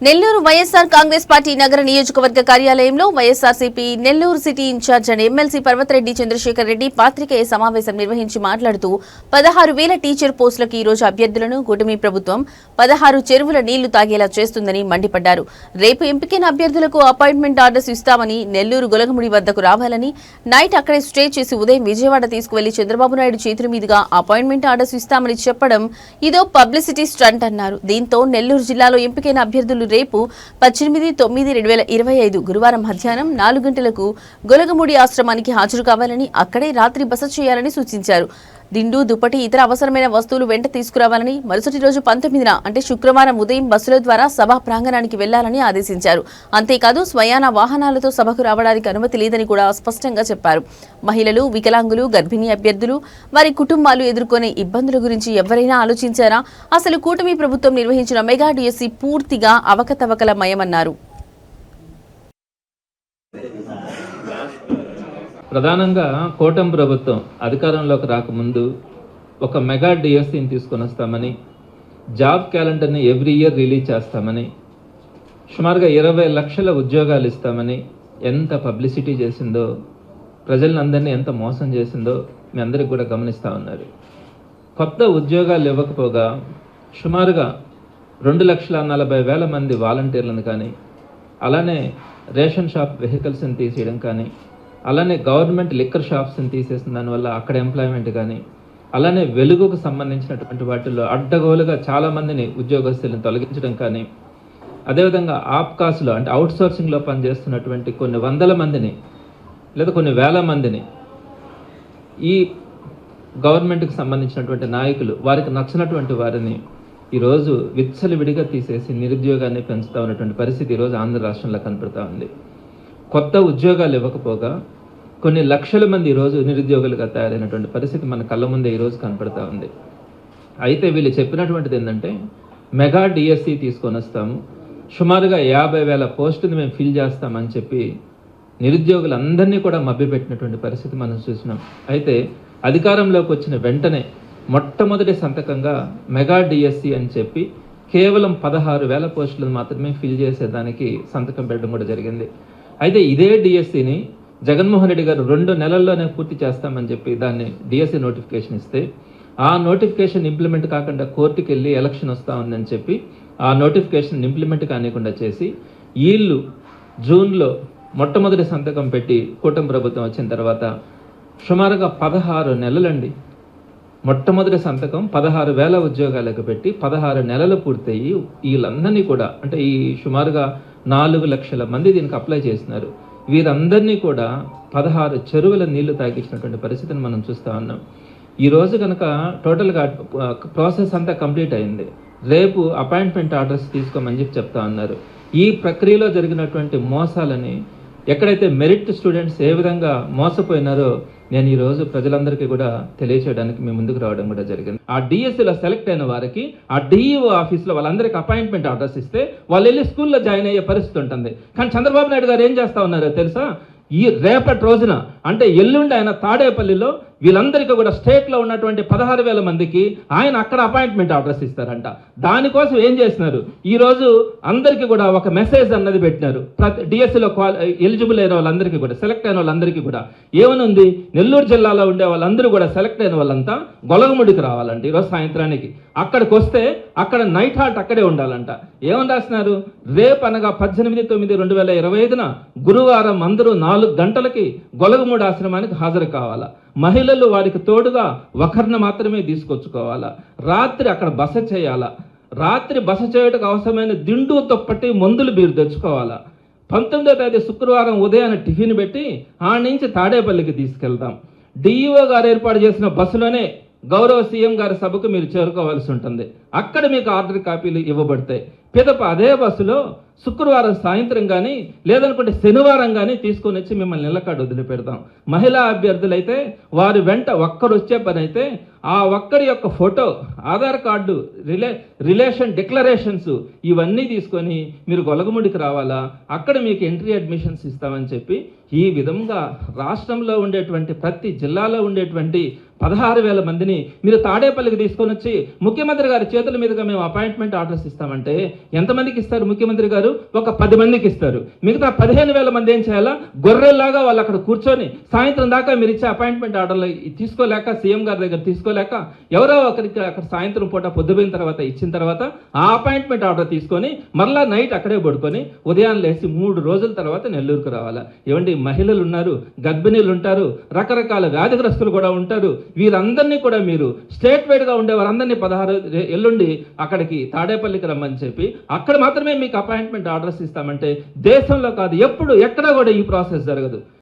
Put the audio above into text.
Nellore YSR Congress party నగర నియోజకవర్గ కార్యాలయంలో YSRCP Nellore city incharge and MLC Parvathareddy Chandrasekhar Reddy పాత్రికేయ సమావేశం నిర్వహించి మాట్లాడుతూ పదహారు వేల టీచర్ పోస్టులకు ఈ రోజు అభ్యర్థులను కూటమి ప్రభుత్వం పదహారు చెరువుల నీళ్ళు తాగేలా చేస్తుందని మండిపడ్డారు. రేపు ఎంపికైన అభ్యర్థులకు అపాయింట్మెంట్ ఆర్డర్స్ ఇస్తామని నెల్లూరు గొలగముడి వద్దకు రావాలని నైట్ అక్కడే స్టే చేసి ఉదయం విజయవాడ తీసుకువెళ్ళి చంద్రబాబు నాయుడు చేతుల మీదుగా అపాయింట్మెంట్ ఆర్డర్స్ ఇస్తామని చెప్పడం ఇదో పబ్లిసిటీ స్టంట్ అన్నారు. దీంతో నెల్లూరు జిల్లాలో ఎంపికైన అభ్యర్థులు రేపు పద్దెనిమిది తొమ్మిది రెండు వేల ఇరవై ఐదు గురువారం మధ్యాహ్నం నాలుగు గంటలకు గొలగముడి ఆశ్రమానికి హాజరు కావాలని అక్కడే రాత్రి బస చేయాలని సూచించారు. దిండు దుప్పటి ఇతర అవసరమైన వస్తువులు వెంట తీసుకురావాలని మరుసటి రోజు పంతొమ్మిదిన అంటే శుక్రవారం ఉదయం బస్సుల ద్వారా సభా ప్రాంగణానికి వెళ్ళాలని ఆదేశించారు. అంతేకాదు స్వయాన వాహనాలతో సభకు రావడానికి అనుమతి లేదని కూడా స్పష్టంగా చెప్పారు. మహిళలు వికలాంగులు గర్భిణీ అభ్యర్థులు వారి కుటుంబాలు ఎదుర్కొనే ఇబ్బందుల గురించి ఎవరైనా ఆలోచించారా? అసలు కూటమి ప్రభుత్వం నిర్వహించిన మెగా డిఎస్సి పూర్తిగా అవకతవకల ప్రధానంగా కూటమి ప్రభుత్వం అధికారంలోకి రాకముందు ఒక మెగా డిఎస్సిని తీసుకొని వస్తామని జాబ్ క్యాలెండర్ని ఎవ్రీ ఇయర్ రిలీజ్ చేస్తామని సుమారుగా ఇరవై లక్షల ఉద్యోగాలు ఇస్తామని ఎంత పబ్లిసిటీ చేసిందో ప్రజలందరినీ ఎంత మోసం చేసిందో మీ అందరికి కూడా గమనిస్తూ ఉన్నారు. కొత్త ఉద్యోగాలు ఇవ్వకపోగా సుమారుగా రెండు లక్షల నలభై వేల మంది వాలంటీర్లను కానీ అలానే రేషన్ షాప్ వెహికల్స్ని తీసేయడం కానీ అలానే గవర్నమెంట్ లిక్కర్ షాప్స్ని తీసేసిన దానివల్ల అక్కడ ఎంప్లాయ్మెంట్ కానీ అలానే వెలుగుకు సంబంధించినటువంటి వాటిల్లో అడ్డగోలుగా చాలా మందిని ఉద్యోగస్తులను తొలగించడం కానీ అదేవిధంగా ఆప్కాస్లో అంటే అవుట్ సోర్సింగ్లో పనిచేస్తున్నటువంటి కొన్ని వందల మందిని లేదా కొన్ని వేల మందిని ఈ గవర్నమెంట్కి సంబంధించినటువంటి నాయకులు వారికి నచ్చినటువంటి వారిని ఈరోజు విచ్చలవిడిగా తీసేసి నిరుద్యోగాన్ని పెంచుతా ఉన్నటువంటి పరిస్థితి ఈరోజు ఆంధ్ర రాష్ట్రంలో కనపడతా ఉంది. కొత్త ఉద్యోగాలు ఇవ్వకపోగా కొన్ని లక్షల మంది ఈరోజు నిరుద్యోగులుగా తయారైనటువంటి పరిస్థితి మన కళ్ళ ముందే ఈరోజు కనపడతా ఉంది. అయితే వీళ్ళు చెప్పినటువంటిది ఏంటంటే మెగా డిఎస్సి తీసుకొని వస్తాము. సుమారుగా యాభై వేల పోస్టుని మేము ఫిల్ చేస్తామని చెప్పి నిరుద్యోగులందరినీ కూడా మభ్యపెట్టినటువంటి పరిస్థితి మనం చూసినాం. అయితే అధికారంలోకి వచ్చిన వెంటనే మొట్టమొదటి సంతకంగా మెగా డిఎస్సి అని చెప్పి కేవలం పదహారు వేల పోస్టులను మాత్రమే ఫిల్ చేసేదానికి సంతకం పెట్టడం కూడా జరిగింది. అయితే ఇదే డిఎస్సిని జగన్మోహన్ రెడ్డి గారు రెండు నెలల్లోనే పూర్తి చేస్తామని చెప్పి దాన్ని డిఎస్సి నోటిఫికేషన్ ఇస్తే ఆ నోటిఫికేషన్ ఇంప్లిమెంట్ కాకుండా కోర్టుకి వెళ్ళి ఎలక్షన్ వస్తూ ఉందని చెప్పి ఆ నోటిఫికేషన్ ఇంప్లిమెంట్ కానికుండా చేసి వీళ్ళు జూన్లో మొట్టమొదటి సంతకం పెట్టి కూటమి ప్రభుత్వం వచ్చిన తర్వాత సుమారుగా పదహారు నెలలండి. మొట్టమొదటి సంతకం పదహారు వేల ఉద్యోగాలకు పెట్టి పదహారు నెలలు పూర్తయి వీళ్ళందరినీ కూడా అంటే ఈ సుమారుగా నాలుగు లక్షల మంది దీనికి అప్లై చేసినారు వీరందరినీ కూడా పదహారు చెరువుల నీళ్ళు తాగించినటువంటి పరిస్థితిని మనం చూస్తూ ఉన్నాం. ఈరోజు కనుక టోటల్గా ప్రాసెస్ అంతా కంప్లీట్ అయింది. రేపు అపాయింట్మెంట్ ఆర్డర్స్ తీసుకోమని చెప్పి చెప్తా ఉన్నారు. ఈ ప్రక్రియలో జరిగినటువంటి మోసాలని ఎక్కడైతే మెరిట్ స్టూడెంట్స్ ఏ విధంగా మోసపోయినారో నేను ఈరోజు ప్రజలందరికీ కూడా తెలియచేయడానికి మీ ముందుకు రావడం కూడా జరిగింది. ఆ డిఎస్సిలో సెలెక్ట్ అయిన వారికి ఆ డిఈఓ ఆఫీస్లో వాళ్ళందరికీ అపాయింట్మెంట్ ఆర్డర్స్ ఇస్తే వాళ్ళు వెళ్ళి స్కూల్లో జాయిన్ అయ్యే పరిస్థితి ఉంటుంది. కానీ చంద్రబాబు నాయుడు గారు ఏం చేస్తా ఉన్నారో తెలుసా? ఈ రేపటి రోజున అంటే ఎల్లుండి ఆయన తాడేపల్లిలో వీళ్ళందరికీ కూడా స్టేట్లో ఉన్నటువంటి పదహారు వేల మందికి ఆయన అక్కడ అపాయింట్మెంట్ ఆర్డర్స్ ఇస్తారంట. దానికోసం ఏం చేసినారు ఈరోజు అందరికీ కూడా ఒక మెసేజ్ అన్నది పెట్టినారు. ప్రతి డిఎస్సిలో ఎలిజిబుల్ అయిన వాళ్ళందరికీ కూడా సెలెక్ట్ అయిన వాళ్ళందరికీ కూడా. ఏమనుంది? నెల్లూరు జిల్లాలో ఉండే వాళ్ళందరూ కూడా సెలెక్ట్ అయిన వాళ్ళంతా గొలగముడికి రావాలంట ఈరోజు సాయంత్రానికి. అక్కడికి వస్తే అక్కడ నైట్ హాల్ట్ అక్కడే ఉండాలంట. ఏమని రాసినారు? రేపు అనగా పద్దెనిమిది తొమ్మిది రెండు వేల ఇరవై ఐదున గురువారం అందరూ నాలుగు గంటలకి గొలగముడి ఆశ్రమానికి హాజరు కావాలా? మహిళలు వారికి తోడుగా ఒకరిని మాత్రమే తీసుకొచ్చుకోవాలా? రాత్రి అక్కడ బస చేయాలా? రాత్రి బస చేయటకు అవసరమైన దిండు తొప్పటి మందులు మీరు తెచ్చుకోవాలా? పంతొమ్మిదో తేదీ శుక్రవారం ఉదయాన్నే టిఫిన్ పెట్టి ఆ నుంచి తాడేపల్లికి తీసుకెళ్దాం. డిఈఓ గారు ఏర్పాటు చేసిన బస్సులోనే గౌరవ సీఎం గారి సభకు మీరు చేరుకోవాల్సి ఉంటుంది. అక్కడ మీకు ఆర్డర్ కాపీలు ఇవ్వబడతాయి. పిదప అదే బస్సులో శుక్రవారం సాయంత్రం కానీ లేదనుకుంటే శనివారం కానీ తీసుకొని వచ్చి మిమ్మల్ని నిలకడ వదిలిపెడతాం. మహిళా అభ్యర్థులైతే వారి వెంట ఒక్కరు వచ్చే పని అయితే ఆ ఒక్కరి యొక్క photo Aadhaar card rela relation declarations ఇవన్నీ తీసుకొని మీరు గొలగముడికి రావాలా? అక్కడ మీకు ఎంట్రీ అడ్మిషన్స్ ఇస్తామని చెప్పి ఈ విధంగా రాష్ట్రంలో ఉండేటువంటి ప్రతి జిల్లాలో ఉండేటువంటి పదహారు వేల మందిని మీరు తాడేపల్లికి తీసుకొని వచ్చి ముఖ్యమంత్రి గారి చేతుల మీదుగా మేము అపాయింట్మెంట్ ఆర్డర్స్ ఇస్తామంటే ఎంతమందికి ఇస్తారు ముఖ్యమంత్రి గారు? ఒక పది మందికి ఇస్తారు. మిగతా పదిహేను వేల మంది ఏం చేయాలా? గొర్రెల్లాగా వాళ్ళు అక్కడ కూర్చొని సాయంత్రం దాకా మీరు ఇచ్చే అపాయింట్మెంట్ ఆర్డర్లు తీసుకోలేక సీఎం గారి దగ్గర తీసుకోలేక ఎవరో ఒకరికి అక్కడ సాయంత్రం పూట పొద్దుపోయిన తర్వాత ఇచ్చిన తర్వాత ఆ అపాయింట్మెంట్ ఆర్డర్ తీసుకొని మరలా నైట్ అక్కడే పడుకొని ఉదయం లేచి మూడు రోజుల తర్వాత నెల్లూరుకు రావాలా. ఏమండి మహిళలు ఉన్నారు గర్భిణీలు ఉంటారు రకరకాల వ్యాధిగ్రస్తులు కూడా ఉంటారు. వీరందరినీ కూడా మీరు స్టేట్ వైడ్గా ఉండే వారందరినీ పదహారు ఎల్లుండి అక్కడికి తాడేపల్లికి రమ్మని చెప్పి అక్కడ మాత్రమే మీకు అపాయింట్మెంట్ ఆర్డర్స్ ఇస్తామంటే దేశంలో కాదు ఎప్పుడు ఎక్కడ కూడా ఈ ప్రాసెస్ జరగదు.